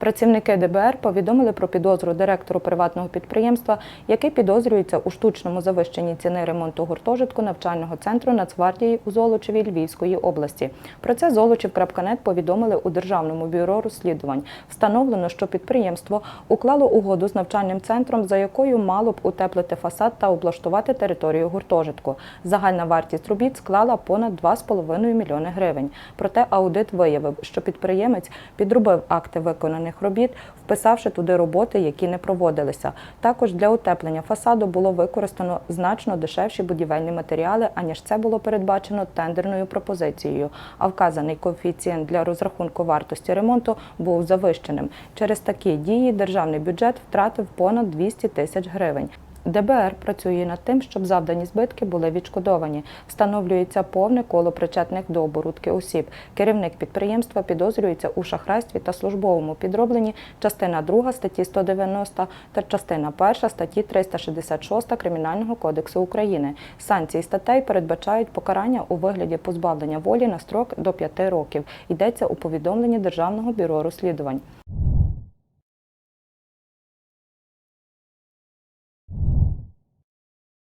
Працівники ДБР повідомили про підозру директору приватного підприємства, який підозрюється у штучному завищенні ціни ремонту гуртожитку навчального центру Нацгвардії у Золочеві Львівської області. Про це Золочів.нет повідомили у Державному бюро розслідувань. Встановлено, що підприємство уклало угоду з навчальним центром, за якою мало б утеплити фасад та облаштувати територію гуртожитку. Загальна вартість робіт склала понад 2,5 мільйони гривень. Проте аудит виявив, що підприємець підробив акти виконаних робіт, вписавши туди роботи, які не проводилися. Також для утеплення фасаду було використано значно дешевші будівельні матеріали, аніж це було передбачено тендерною пропозицією. А вказаний коефіцієнт для розрахунку вартості ремонту був завищеним. Через такі дії державний бюджет втратив понад 200 тисяч гривень. ДБР працює над тим, щоб завдані збитки були відшкодовані. Встановлюється повне коло причетних до оборудки осіб. Керівник підприємства підозрюється у шахрайстві та службовому підробленні частина 2 статті 190 та частина 1 статті 366 Кримінального кодексу України. Санкції статей передбачають покарання у вигляді позбавлення волі на строк до 5 років. Йдеться у повідомленні Державного бюро розслідувань.